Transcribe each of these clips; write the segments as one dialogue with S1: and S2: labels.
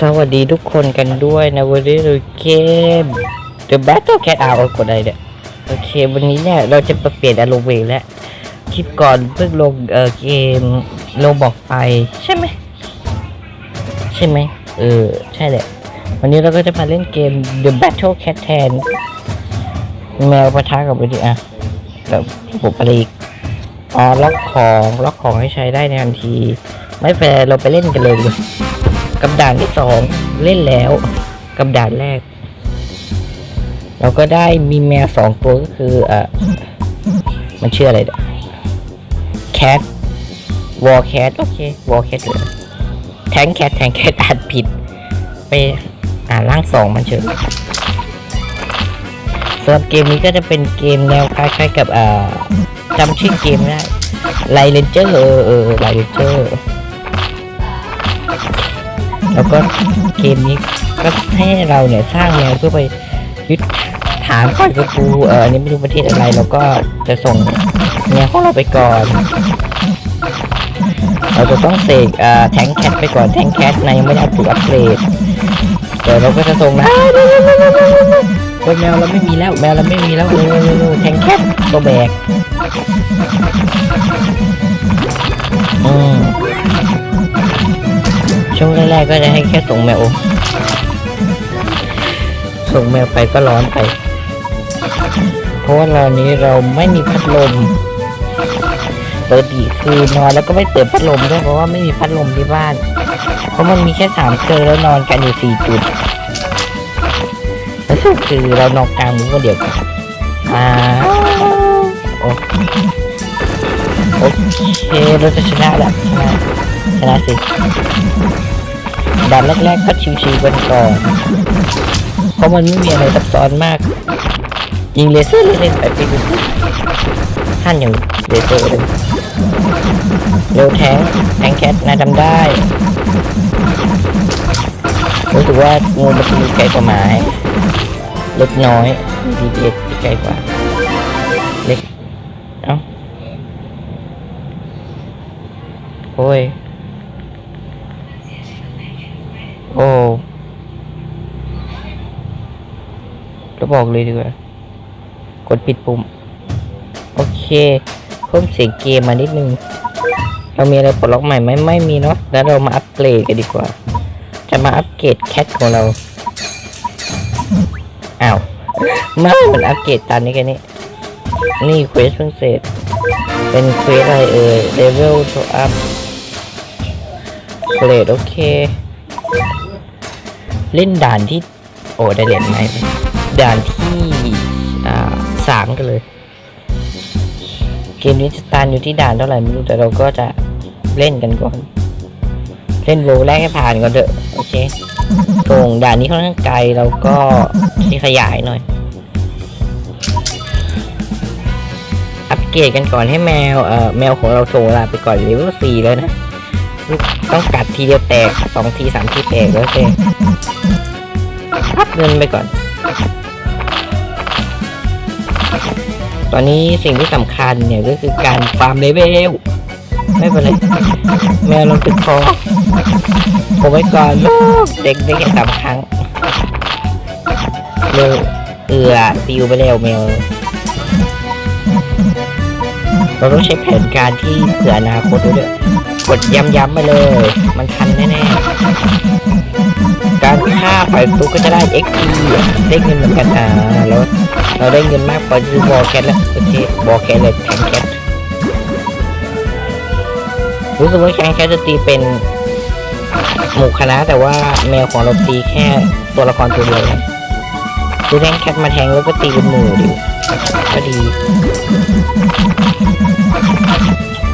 S1: สวัสดีทุกคนกันด้วยนะวันนี้เราเกม The Battle Cat เอากดอะไรเนี่ยโอเค วันนี้เนี่ยเราจะมาเปลี่ยนอารมณ์เองแล้วคลิปก่อนเพิ่งลงเออเกมโลบอกไปใช่ไหมใช่ไหมเออ ใช่แหละวันนี้เราก็จะมาเล่นเกม The Battle Cat แทนแมวปะทะกับวิธีอะแบบบุปลีกอ๋อล็อกของล็อกของให้ใช้ได้ในทันที ไม่แฟร์เราไปเล่นกันเลยดีกว่า กับด่านที่สองเล่นแล้ว กับด่านแรก เราก็ได้มีแมวสองตัวก็คืออะมันชื่ออะไรแคทวอลแคทโอเควอลแคทเลยแทงแคทแทงแคทอ่านผิด ไปอ่านร่างสองมันเฉยสำหรับเกมนี้ก็จะเป็นเกมแนวคล้ายๆกับอ่าจำชื่อเกมได้ไลเลนเจอร์เออเออไลเลนเจอร์ แล้วก็เกมนี้ก็ให้เราเนี่ยสร้างแนวเพื่อไปยึดฐานปล่อยกระปูเอออันนี้ไม่รู้ประเทศอะไรเราก็จะส่งแนวของเราไปก่อน เราจะต้องเสกเอ่อแทงแคทไปก่อนแทงแคทในยังไม่ได้ถูกอัปเกรดเดี๋ยวเราก็จะส่งนะโอ้ยแมวเราไม่มีแล้วแมวเราไม่มีแล้วเออแทงแคทตัวแบกอืม ช่วงแรกๆก็จะให้แค่ส่งแมว ส่งแมวไปก็ร้อนไป เพราะว่าเรานี้เราไม่มีพัดลมปกติคือนอนแล้วก็ไม่เปิดพัดลมด้วยเพราะว่าไม่มีพัดลมที่บ้าน เพราะมันมีแค่สามเครื่องแล้วนอนกันอยู่สี่จุดแล้วสุดคือเรานอนกลางมุ้งก็เดียวกันอ่าโอ้ โอเคเราจะชนะแล้วชนะชนะสิด่านแรกๆก็ชิวๆกันก่อนเพราะมันไม่มีอะไรซับซ้อนมาก ยิงเลเซอร์เล่นไปไปดูท่านอย่างเลเซอร์เลยเร็วแทงแทงแคทนายทำได้รู้สึกว่างูมันจะมีไกลกว่าหมายเล็กน้อยดีเอ็ดไกลกว่าเล็กเอ้า โอ้ย โอ้จะบอกเลยดีกว่า กดปิดปุ่ม โอเค เพิ่มเสียงเกมมานิดนึง เรามีอะไรปลดล็อกใหม่ไหมไม่มีเนาะ แล้วเรามาอัปเกรดกันดีกว่า จะมาอัปเกรดแคทของเรา อ้าวไม่มันอัปเกรดตามนี้กันนี่ นี่เควสเพิ่งเสร็จ เป็นเควสอะไรเอ่ย level to up เกรดโอเค เล่นด่านที่ โอ้ได้เหรียญไหมด่านที่อ่าสามกันเลย เกมนี้จะตานอยู่ที่ด่านเท่าไหร่ไม่รู้แต่เราก็จะเล่นกันก่อน เล่นโวแรกให้ผ่านก่อนเถอะโอเคส่งด่านนี้ค่อนข้างไกลเราก็ที่ขยายหน่อย อัปเกรดกันก่อนให้แมวเอ่อแมวของเราส่งเวลาไปก่อนเลเวลสี่แล้วนะ ต้องกัดทีเดียวแตกสองทีสามทีแตกแล้วโอเคพับเงินไปก่อน ตอนนี้สิ่งที่สำคัญเนี่ยก็คือการฟาร์มเลเวลไม่เป็นไรแมวลงตึกคอผมไว้ก่อนลูกเด็กได้แค่สามครั้งเร็วเอือติวไปแล้วแมวเราต้องใช้แผนการที่เผื่ออนาคตด้วย กดย้ำๆไปเลย มันทันแน่ๆ การฆ่าปล่อยตุ๊กก็จะได้ XP ได้เงินเหมือนกันอ่าแล้วเราได้เงินมากพอซื้อบอแคทแล้วโอเคบอแคทเลยแทงแคทรู้สึกว่าแทงแคทจะตีเป็นหมู่คณะแต่ว่าแมวของเราตีแค่ตัวละครตัวเดียวนะคือแทงแคทมาแทงแล้วก็ตีเป็นหมู่ดิก็ดี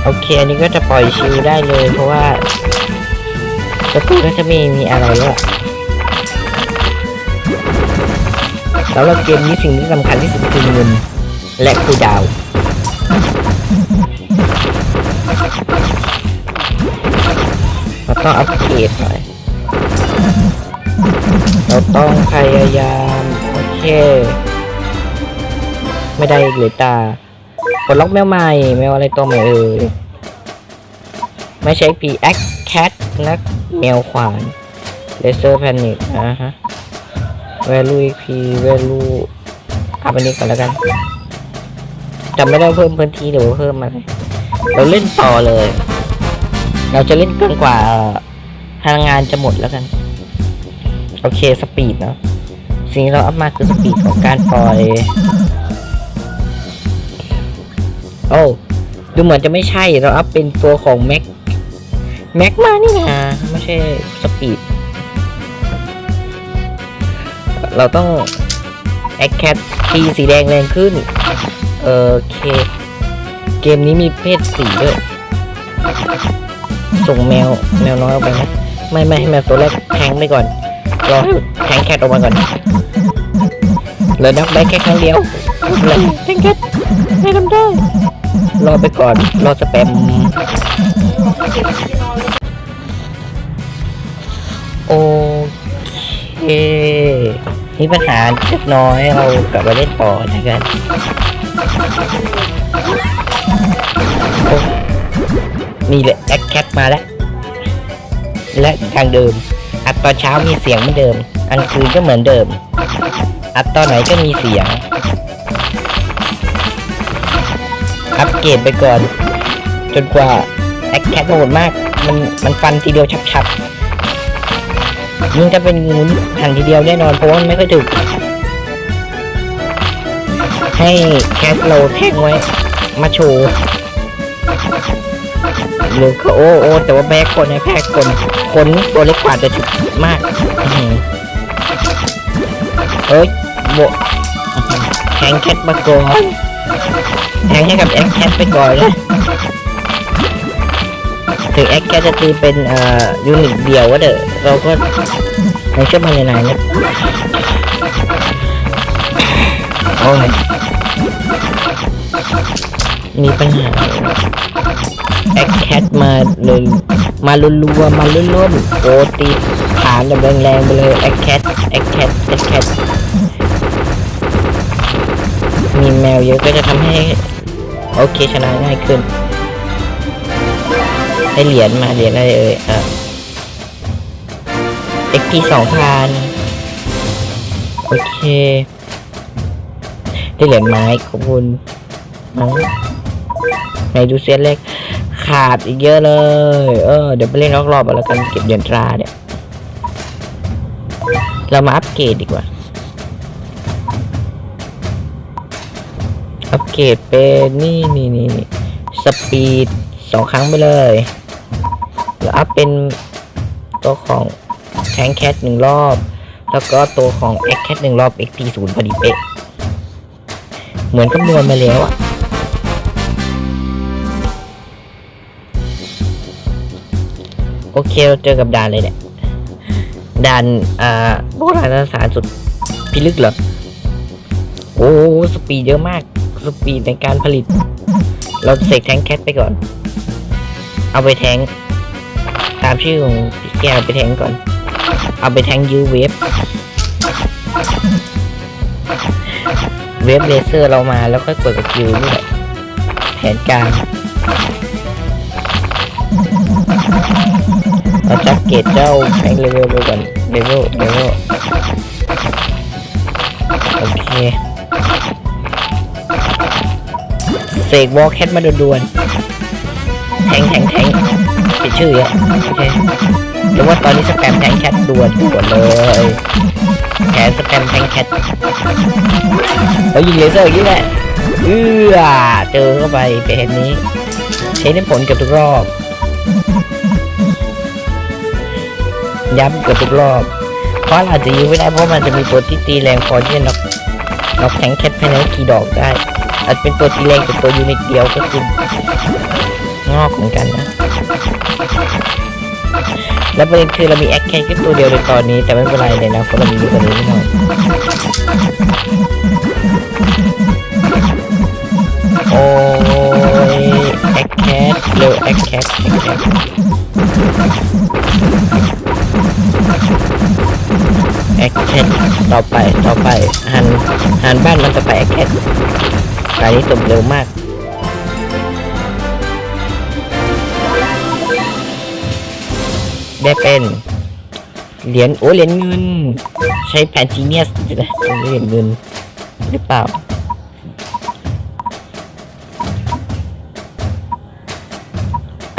S1: โอเค อันนี้ก็จะปล่อยชิลได้เลย เพราะว่าศัตรูก็จะไม่มีอะไรแล้วอะแล้วเราเกมนี้สิ่งที่สำคัญที่สุดคือเงินและคูลดาวเราต้องอัปเกรดหน่อย เราต้องพยายาม โอเค ไม่ได้อีกเลยตา ดล็อกแมวใหม่แมวอะไรตัวใหม่เอ่ยไม่ใช่ปีแอคแคทนะแมวขวานเลเซอร์แพนิคอ่าฮะ value EP value เอาไปนี้ก่อนแล้วกันจำไม่ได้เพิ่มพื้นที่หรือว่าเพิ่มอะไรเราเล่นต่อเลย เราจะเล่นเกินกว่าพลังงานจะหมดแล้วกัน โอเคสปีดเนาะสิ่งที่เราอัพมาคือสปีดของการปล่อย โอ้ดูเหมือนจะไม่ใช่เราอัพเป็นตัวของแม็กแม็กมานี่นะไม่ใช่สปีด เราต้องแอคแคททีสีแดงแรงขึ้น เออโอเค เกมนี้มีเพศสีด้วย ส่งแมว แมวน้อยออกไปนะ ไม่ไม่ให้แมวตัวแรกแทงไปก่อน รอให้แทงแคทออกมาก่อนแล้วนับได้แค่ครั้งเดียวเลยแทงแคทไม่ทำได้ รอไปก่อน รอสแปมโอเคมีปัญหาเล็กน้อยเรากลับมาเล่นต่อนะครับนี่แหละแอคแคทมาแล้ว และทางเดิม อัดตอนเช้ามีเสียงเหมือนเดิมอันคืนก็เหมือนเดิม อัดตอนไหนก็มีเสียง อัปเกรดไปก่อน จนกว่าแอคแคทโหดมาก มันมันฟันทีเดียวชับๆยิ่งถ้าเป็นงูนี่หันทีเดียวแน่นอนเพราะว่ามันไม่ค่อยถึก ให้แคทโลแทงไว้ มาโชว์หรือก็โอ้โอ้แต่ว่าแพ้คนนะแพ้คนคนตัวเล็กกว่าจะฉุกมากเอ้ยโบแทงแคทมาก่อน แทงให้กับแอคแคทไปก่อนนะถึงแอคแคทจะตีเป็นเอ่อยูนิตเดียวก็เด้อเราก็ยังเชื่อมันในนายนะโอ้ยมีปัญหาแอคแคทมาเลยมาลุลัวมาลุ่นๆโอ้ตีฐานแบบแรงๆไปเลยแอคแคทแอคแคทแอคแคทมีแมวเยอะก็จะทำให้ โอเคชนะง่ายขึ้นได้เหรียญมาเหรียญอะไรเอ่ยอะ XP สองพันโอเค ได้เหรียญไม้ขอบคุณน้งไหนดูเซตเล็กขาดอีกเยอะเลย เออ เดี๋ยวไปเล่นรอบๆเอาแล้วกันเก็บเหรียญตราเนี่ย เรามาอัปเกรดดีกว่า เกรดเป็นนี่นี่นี่นี่สปีดสองครั้งไปเลยแล้วอัพเป็นตัวของแทงแคทหนึ่งรอบ แล้วก็ตัวของเอ็กแคทหนึ่งรอบ XP ศูนย์พอดีเป๊ะเหมือนคำนวณมาแล้วอะโอเคเราเจอกับด่านเลยเนี่ยด่านอ่าโบราณสถานสุดพิลึกเหรอโอ้สปีดเยอะมาก สปีดในการผลิต เราเสกแทงแคทไปก่อน เอาไปแทงตามชื่อของพี่แกไปแทงก่อน เอาไปแทงยูเวฟเวฟเลเซอร์เรามาแล้วค่อยกดกับคิวนี่แหละแผนการเราจับเกตเจ้าแทงเลเวลไปก่อนเลเวลเลเวลโอเค เสกวอลแคทมาด่วนๆแทงแทงแทงติดชื่ออะโอเคหรือว่าตอนนี้สแปมแทงแคทด่วนด่วนเลยแขนสแปมแทงแคทแล้วยิงเลเซอร์อย่างนี้แหละเอื้อเจอเข้าไปเป็นนี้ ใช้ได้ผลเกับทุกรอบ ย้ำเกือบทุกรอบ เพราะเราอาจจะยิงไม่ได้เพราะมันจะมีตัวที่ตีแรงพอที่จะน็อกน็อกแทงแคทภายในกี่ดอกได้ อาจเป็นตัวตีแรงแต่ตัวยูนิตเดียวก็คืองอกเหมือนกันนะ แล้วประเด็นคือเรามีแอคแค่แค่ตัวเดียวในตอนนี้ แต่ไม่เป็นไรเลยนะเพราะเรามีเยอะกว่านี้นิดหน่อยโอ้ยแอคแคทเร็วแอคแคทแอคแคทแอคแคทต่อไปต่อไปหันหันบ้านมันจะไปแอคแคท อันนี้จบเร็วมาก ได้เป็น เหรียญโอ้เหรียญเงิน ใช้แผนจีเนียสนะเหรียญเงินหรือเปล่า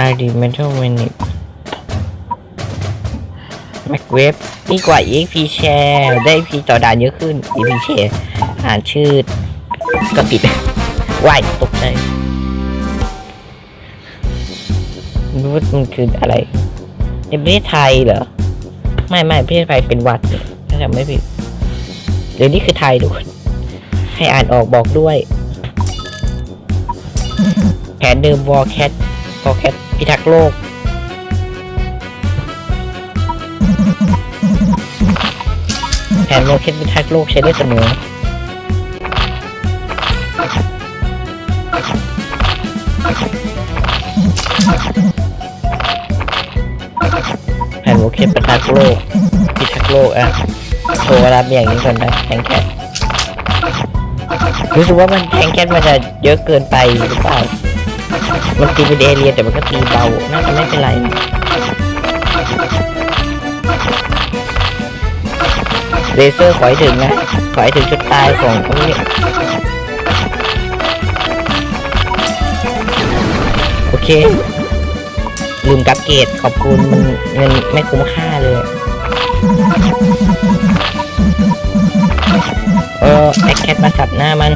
S1: ID Mental Minute Mac Web นี่กว่า EXP Share ได้ EP ต่อดานเยอะขึ้น EXP Share อ่านชื่อก็ติด ว่ายตกใจรู้ว่ามันคืออะไรในประเทศไทยเหรอ ไม่ไม่ประเทศไทยเป็นวัดถ้าจำไม่ผิดหรือนี่คือไทยดูให้อ่านออกบอกด้วย แผนเดิมวอลแคทวอลแคทพิทักษ์โลกแผนวอลแคทพิทักษ์โลกใช้ได้เสมอ แผ่นโอเคประทักโลกพิทักโลกอะโชว์รับอย่างนี้ก่อนนะแทงแคทรู้สึกว่ามันแทงแคทมันจะเยอะเกินไปหรือเปล่า มันตีเป็นเอเรียแต่มันก็ตีเบา น่าจะไม่เป็นไรเลเซอร์ขอให้ถึงนะขอให้ถึงจุดตายของพวกนี้โอเค ลืมกับเกตขอบคุณมันเงินไม่คุ้มค่าเลย เออไอแคทมาสับหน้ามัน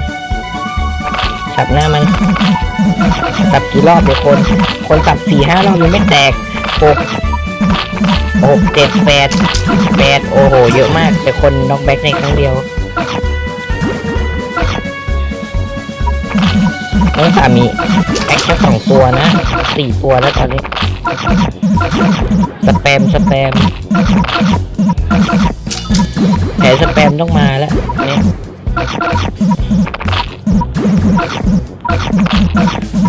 S1: สับหน้ามัน สับกี่รอบเดี๋ยวคน คนสับสี่ห้ารอบยังไม่แตกหกหกเจ็ดแปดแปดโอ้โห เยอะมาก แต่คนน็อกแบ็กในครั้งเดียวน้องสามีแอคแค่สองตัวนะสี่ตัวแล้วตอนนี้ สแปมสแปมแผลสแปมต้องมาแล้วเนี่ย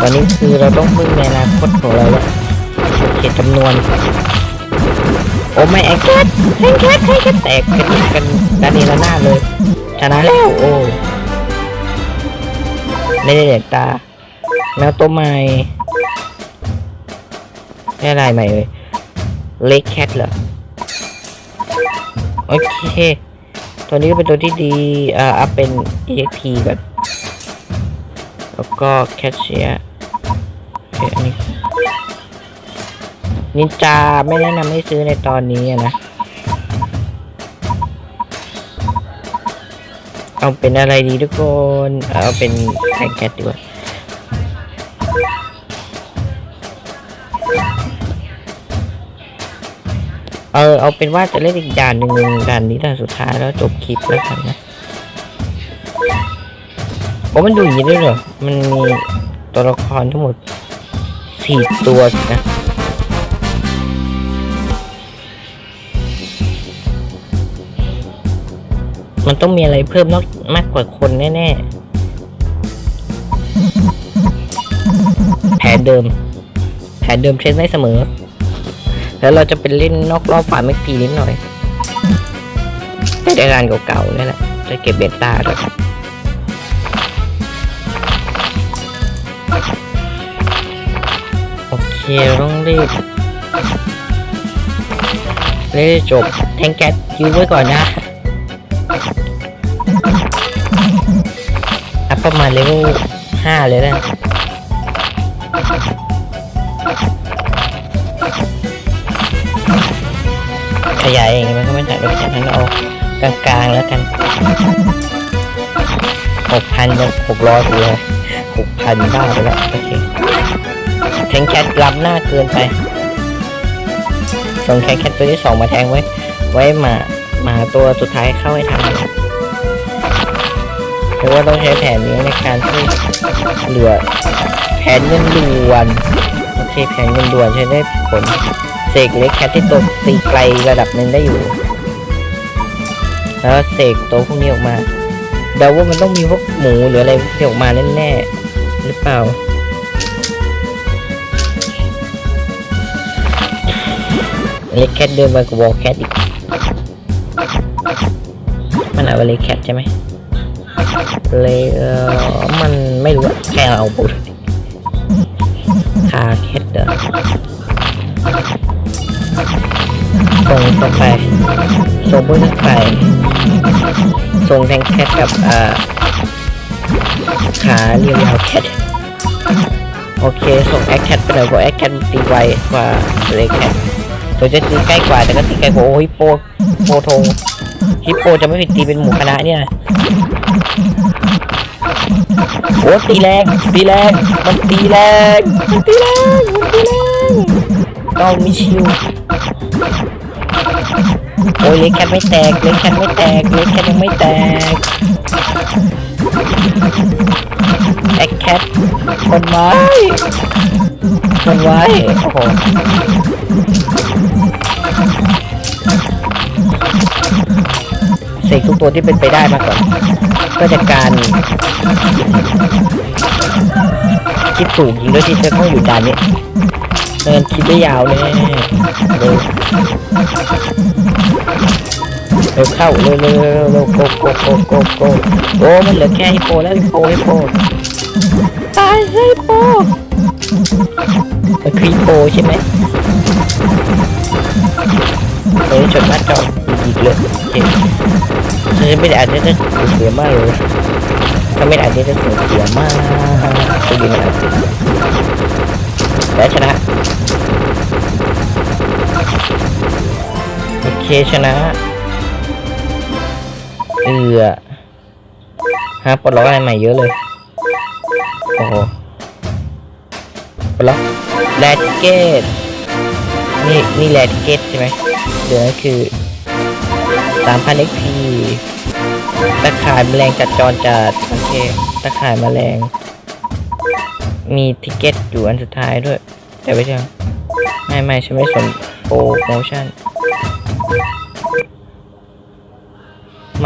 S1: ตอนนี้คือเราต้องพึ่งในอนาคตของเราแล้วเขตจำนวน โอ้ไม่แอคแคทแอคแคทแอคแคทแตกกันกันกันนีละหน้าเลย ชนะแล้วโอ้ไม่ได้เด็กตาแมวตัวใหม่ ได้อะไรใหม่เลยเล็กแคทเหรอ โอเค ตัวนี้ก็เป็นตัวที่ดี อ่า อัพเป็น EXP ก่อน แล้วก็แคชเชียร์โอเคอันนี้ นินจาไม่แนะนำให้ซื้อในตอนนี้นะ เอาเป็นอะไรดีทุกคน เอาเป็นแท็กแคทดีกว่า เออเอาเป็นว่าจะเล่นอีกด่านหนึ่งด่านนี้ด่านสุดท้ายแล้วจบคลิปแล้วกันนะโอ้มันดูอย่างนี้ด้วยเหรอ มันมีตัวละครทั้งหมดสี่ตัวนะมันต้องมีอะไรเพิ่มนอกมากกว่าคนแน่ๆ แผนเดิม แผนเดิมเช็คได้เสมอ แล้วเราจะเป็นเล่นนอกรอบฝาไม่ปีนิดหน่อยได้ร้านเก่าๆนี่แหละจะเก็บเบต้าด้วยโอเคเราต้องรีบเล่จบแทงแก๊สยืมไว้ก่อนนะอัพประมาณเลเวลห้าเลยนะ ขยายเองมันก็ไม่ได้รถฉันเอากลางๆแล้วกันหกพันยังหกร้อยเลยหกพันบ้าไปแล้วโอเคแทงแคทรับหน้าเกินไปส่งแทแคทตัวที่สองมาแทงไว้ ไว้มามาตัวสุดท้ายเข้าให้ทันแต่ว่าต้องใช้แผนนี้ในการช่เหลือแผนเงินด่วนโอเคแผนเงินด่วนใช้ได้ผล เสกเล็กแคทที่ตัวตีไกลระดับหนึ่งได้อยู่ แล้วเสกตัวพวกนี้ออกมาเดาว่ามันต้องมีพวกหมูหรืออะไรพวกนี้ออกมาแน่ๆหรือเปล่าเล็กแคทเดินไปกับวอลแคทอีก มันเอาเล็กแคทใช่ไหมเลยเออมันไม่รู้แค่เอาปุ๊บคาแคทเดอ ส่งต่อไปส่งเพื่อนไปส่งแทงแคทกับอ่าขาเรียวยาวแคทโอเค ส่งแอคแคทไปหน่อยเพราะแอคแคทตีไวกว่าเลแคทตัวจะตีใกล้กว่าแต่ก็ตีไกลกว่าโอ้ยโปโปทงฮิปโปจะไม่ผิดตีเป็นหมู่คณะเนี่ยโอ้ตีแรงตีแรงมันตีแรงมันตีแรงมันตีแรง ต้องมีชิวโอ้ยเล็กแคทไม่แตก เล็กแคทไม่แตก เล็กแคทยังไม่แตกแอคแคทคนไว้คนไว้โอ้โหเสกทุกตัวที่เป็นไปได้มาก่อนเพื่อจะการคิดถูกยิงด้วยที่จะต้องอยู่ด่านนี้ เงินคิดได้ยาวแน่เร็วเร็วเข้าเร็วเร็วเร็วโกโกโกโกโกโอ้มันเหลือแค่ฮิโปแล้วฮิโปฮิโปตายฮิโปมันคือฮิโปใช่ไหมเฮ้ยชนหน้าจออีกเลยโอเคฉันไม่ได้อ่านจะสูญเสียมากเลยถ้าไม่ได้อ่านจะสูญเสียมากจะยิงมันอ่านสิและชนะ เคชนะ เอือฮะปลดล็อกอะไรใหม่เยอะเลย โอ้โหปลดล็อกแรดเกตนี่นี่แรดเกตใช่ไหมเดี๋ยวนั่นคือสามพัน XP ตะข่ายแมลงจัดจรจัด โอเค ตะข่ายแมลง มีทิเก็ตอยู่อันสุดท้ายด้วย แต่ไม่ใช่ไม่ไม่ฉันไม่สนโปรโมชั่น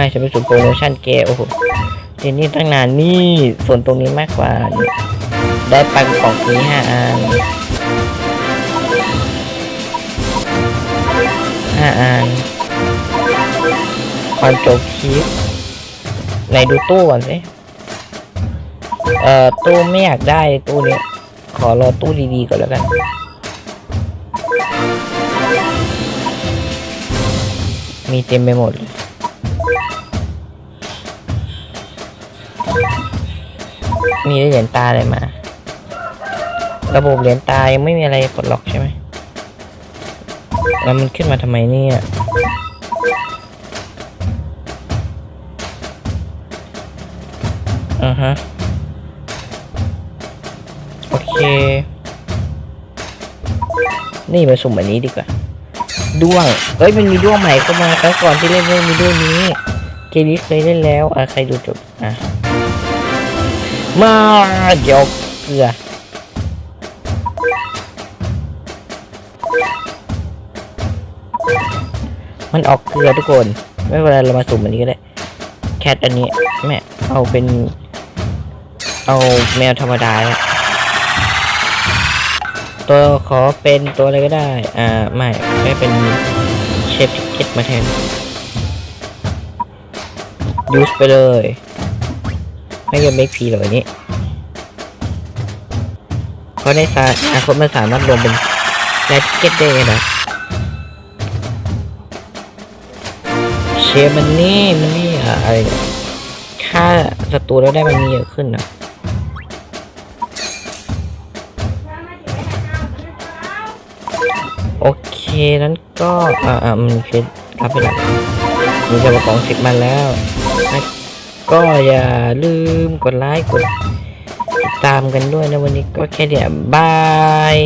S1: ไม่ฉันไม่สนโปรโมชั่นเกโอ้โหเจนนี่ตั้งนานนี่ส่วนตรงนี้มากกว่า ได้ปังกล่องนี้ห้าอันห้าอันคอนโจคีฟไหนดูตู้ก่อนสิเอ่อตู้ไม่อยากได้ตู้นี้ขอรอตู้ดีๆก่อนแล้วกันมีเต็มไปหมดเลย มีเหรียญตาอะไรมา ระบบเหรียญตายังไม่มีอะไรปลดล็อกใช่ไหมแล้วมันขึ้นมาทำไมเนี่ยอ่าฮะ โอเค นี่มาสุ่มอันนี้ดีกว่าด้วง เอ้ยมันมีด้วงใหม่เข้ามาครั้งก่อนที่เล่นไม่มีด้วงนี้เกลิสเคยเล่นแล้ว อะใครดูจบ อะ มาเดี๋ยวเกลือมันออกเกลือทุกคน ไม่เป็นไรเรามาสุ่มอันนี้ก็ได้ แคทอันนี้แม่เอาเป็น เอาแมวธรรมดาแล้วตัวขอเป็นตัวอะไรก็ได้ อ่า ไม่ไม่เป็นเชฟทิกเก็ตมาแทนยูสไปเลย ไม่ยอมไม่พีเลยนี้เพราะในสาอนาคตมันสามารถรวมเป็นแรดเก็ตได้ไงนะเชมันนี่มันนี่อะไรค่าศัตรูแล้วได้มันมีเยอะขึ้นนะโอเคนั้นก็อ่าอ่ามันเพชรรับไปแล้วมีจะมาของสิบมันแล้ว ก็อย่าลืมกดไลค์กดติดตามกันด้วยนะวันนี้ก็แค่เดี๋ยวบาย